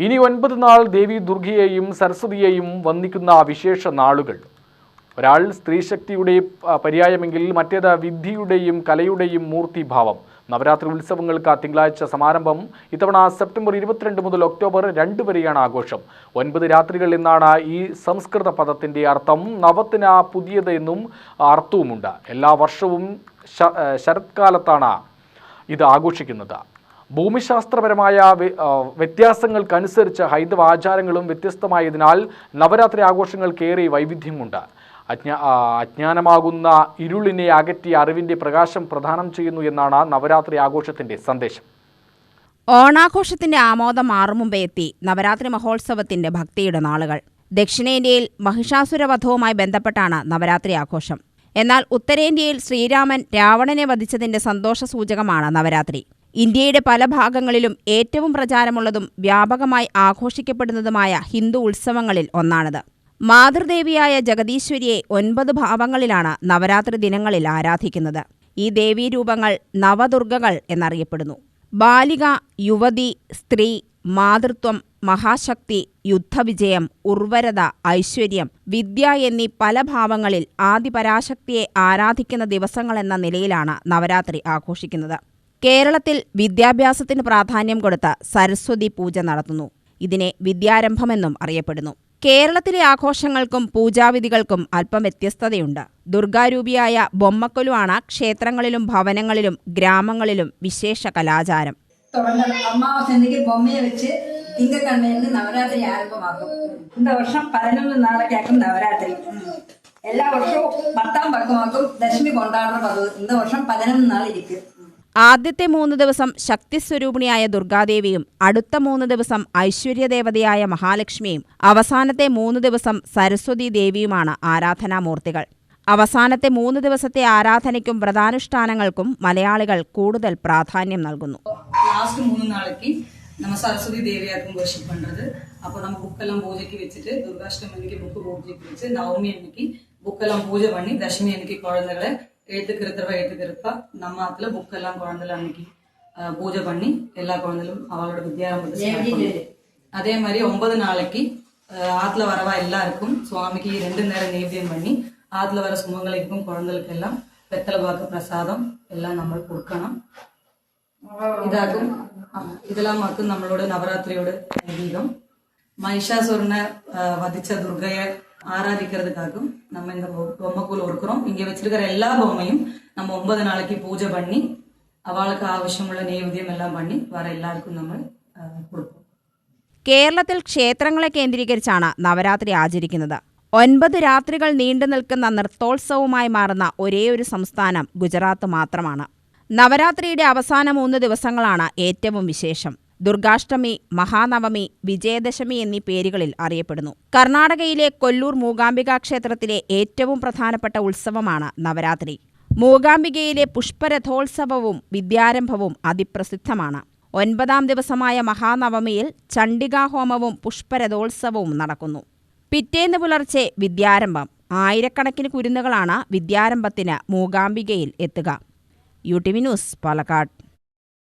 ഇനി ഒൻപത് നാൾ ദേവി ദുർഗയെയും സരസ്വതിയെയും വന്ദിക്കുന്ന വിശേഷ നാളുകൾ. ഒരാൾ സ്ത്രീശക്തിയുടെ പര്യായമെങ്കിൽ മറ്റേത് വിദ്യയുടെയും കലയുടെയും മൂർത്തിഭാവം. നവരാത്രി ഉത്സവങ്ങൾക്ക് തിങ്കളാഴ്ച സമാരംഭം. ഇത്തവണ സെപ്റ്റംബർ ഇരുപത്തിരണ്ട് മുതൽ ഒക്ടോബർ രണ്ട് വരെയാണ് ആഘോഷം. ഒൻപത് രാത്രികൾ എന്നാണ് ഈ സംസ്കൃത പദത്തിന്റെ അർത്ഥം. നവത്തിന് പുതിയത് എന്നും അർത്ഥവുമുണ്ട്. എല്ലാ വർഷവും ശരത്കാലത്താണ് ഇത് ആഘോഷിക്കുന്നത്. ഭൂമിശാസ്ത്രപരമായ വ്യത്യാസങ്ങൾക്കനുസരിച്ച് ഹൈന്ദവ ആചാരങ്ങളും വ്യത്യസ്തമായതിനാൽ നവരാത്രി ആഘോഷങ്ങൾക്കേറെ വൈവിധ്യമുണ്ട്. അജ്ഞാ അജ്ഞാനമാകുന്ന ഇരുളിനെ അകറ്റി അറിവിന്റെ പ്രകാശം പ്രദാനം ചെയ്യുന്നു എന്നാണ് നവരാത്രി ആഘോഷത്തിന്റെ സന്ദേശം. ഓണാഘോഷത്തിന്റെ ആമോദം മാറുമുമ്പേ എത്തി നവരാത്രി മഹോത്സവത്തിന്റെ ഭക്തിയുടെ നാളുകൾ. ദക്ഷിണേന്ത്യയിൽ മഹിഷാസുരവധവുമായി ബന്ധപ്പെട്ടാണ് നവരാത്രി ആഘോഷം. എന്നാൽ ഉത്തരേന്ത്യയിൽ ശ്രീരാമൻ രാവണനെ വധിച്ചതിന്റെ സന്തോഷ സൂചകമാണ് നവരാത്രി. ഇന്ത്യയുടെ പല ഭാഗങ്ങളിലും ഏറ്റവും പ്രചാരമുള്ളതും വ്യാപകമായി ആഘോഷിക്കപ്പെടുന്നതുമായ ഹിന്ദു ഉത്സവങ്ങളിൽ ഒന്നാണിത്. മാതൃദേവിയായ ജഗദീശ്വരിയെ ഒൻപത് ഭാവങ്ങളിലാണ് നവരാത്രി ദിനങ്ങളിൽ ആരാധിക്കുന്നത്. ഈ ദേവീരൂപങ്ങൾ നവദുർഗകൾ എന്നറിയപ്പെടുന്നു. ബാലിക യുവതി സ്ത്രീ മാതൃത്വം മഹാശക്തി യുദ്ധവിജയം ഉർവരത ഐശ്വര്യം വിദ്യ എന്നീ പല ഭാവങ്ങളിൽ ആദിപരാശക്തിയെ ആരാധിക്കുന്ന ദിവസങ്ങളെന്ന നിലയിലാണ് നവരാത്രി ആഘോഷിക്കുന്നത്. കേരളത്തിൽ വിദ്യാഭ്യാസത്തിന് പ്രാധാന്യം കൊടുത്ത് സരസ്വതി പൂജ നടത്തുന്നു ഇതിനെ വിദ്യാരംഭമെന്നും അറിയപ്പെടുന്നു കേരളത്തിലെ ആഘോഷങ്ങൾക്കും പൂജാവിധികൾക്കും അല്പം വ്യത്യസ്തതയുണ്ട് ദുർഗാരൂപിയായ ബൊമ്മക്കൊലുവാണ് ക്ഷേത്രങ്ങളിലും ഭവനങ്ങളിലും ഗ്രാമങ്ങളിലും വിശേഷ കലാചാരം തുടങ്ങണം അമാവാസന്തിക്ക് ബൊമ്മയെ വെച്ച് തിങ്കക്കണ്ണന് നവരാത്രി ആരംഭമാക്കും இந்த വർഷം പതിനൊന്ന് നാളേക്കാക്കും നവരാത്രി എല്ലാ വർഷവും പത്താം പക്കമാക്കും ദശമി കൊണ്ടാടുന്ന പതിവ് இந்த വർഷം പതിനൊന്ന് നാൾ ഇരിക്കും ആദ്യത്തെ മൂന്ന് ദിവസം ശക്തിസ്വരൂപിണിയായ ദുർഗാദേവിയും അടുത്ത മൂന്ന് ദിവസം ഐശ്വര്യദേവതയായ മഹാലക്ഷ്മിയും അവസാനത്തെ മൂന്ന് ദിവസം സരസ്വതി ദേവിയുമാണ് ആരാധനാമൂർത്തികൾ. അവസാനത്തെ മൂന്ന് ദിവസത്തെ ആരാധനയ്ക്കും വ്രതാനുഷ്ഠാനങ്ങൾക്കും മലയാളികൾ കൂടുതൽ പ്രാധാന്യം നൽകുന്നു. ലാസ്റ്റ് മൂന്ന് നാളേക്ക് നമ്മൾ സരസ്വതി ദേവിയാക്കും വർഷിപ്പ് പണ്ടത്. അപ്പോൾ നമ്മൾ ബുക്കെല്ലാം പൂജയ്ക്ക് വെച്ചിട്ട് ദുർഗാഷ്ടമിക്ക് ബുക്ക് പൂജയ്ക്ക് വെച്ച് നവമി അന്നയ്ക്ക് ബുക്കെല്ലാം പൂജ പണി ദശമി അന്നയ്ക്ക് കുഴഞ്ഞകളെ குழந்தைகளை எழுத்துக்கிறதுவ எழுத்துக்கிறப்ப நம்ம ஆத்துல புக்கெல்லாம் குழந்தைல அன்னைக்கு அஹ், பூஜை பண்ணி எல்லா குழந்தைகளும் அவளோட வித்யாரம்பத்தை start பண்ணும். அதே மாதிரி ஒன்பது நாளைக்கு அஹ், ஆத்துல வரவா எல்லாருக்கும் சுவாமிக்கு ரெண்டு நேரம் நைவேத்தியம் பண்ணி ஆத்துல வர சுமங்கலிக்கும் குழந்தைகளுக்கு எல்லாம் வெத்தலை பாக்கு பிரசாதம் எல்லாம் நம்ம கொடுக்கணும் ഇതാക്കും ആ, ഇതെല്ലാം ആക്കും നമ്മളോട് നവരാത്രിയോട് ഐതീകം മഹിഷാസുരനെ ആ, വധിച്ച ദുർഗയെ ஆராதிக்கிறதுக்காகவும் நம்ம இந்த பொம்மைக்குள்ள இருக்கிறோம் இங்கே வச்சிருக்கிற எல்லா பொம்மையும் நம்ம ஒன்பது நாளைக்கு பூஜை பண்ணி அவளுக்கு ஆവശ്யமுள்ள நெய்வேத்தியம் எல்லாம் பண்ணி வர எல்லாருக்கும் നമ്മൾ കൊടുക്കും. കേരളത്തിൽ ക്ഷേത്രങ്ങളെ കേന്ദ്രീകരിച്ചാണ് നവരാത്രി ആചരിക്കുന്നത്. ഒൻപത് രാത്രികൾ നീണ്ടു നിൽക്കുന്ന നൃത്തോത്സവമായി മാറുന്ന ഒരേയൊരു സംസ്ഥാനം ഗുജറാത്ത് മാത്രമാണ്. നവരാത്രിയുടെ അവസാന മൂന്ന് ദിവസങ്ങളാണ് ഏറ്റവും വിശേഷം. ദുർഗാഷ്ടമി മഹാനവമി വിജയദശമി എന്നീ പേരുകളിൽ അറിയപ്പെടുന്നു. കർണാടകയിലെ കൊല്ലൂർ മൂകാംബിക ക്ഷേത്രത്തിലെ ഏറ്റവും പ്രധാനപ്പെട്ട ഉത്സവമാണ് നവരാത്രി. മൂകാംബികയിലെ പുഷ്പരഥോത്സവവും വിദ്യാരംഭവും അതിപ്രസിദ്ധമാണ്. ഒൻപതാം ദിവസമായ മഹാനവമിയിൽ ചണ്ഡികാഹോമവും പുഷ്പരഥോത്സവവും നടക്കുന്നു. പിറ്റേന്ന് പുലർച്ചെ വിദ്യാരംഭം. ആയിരക്കണക്കിന് കുരുന്നുകളാണ് വിദ്യാരംഭത്തിന് മൂകാംബികയിൽ എത്തുക. U T V news Palakkad.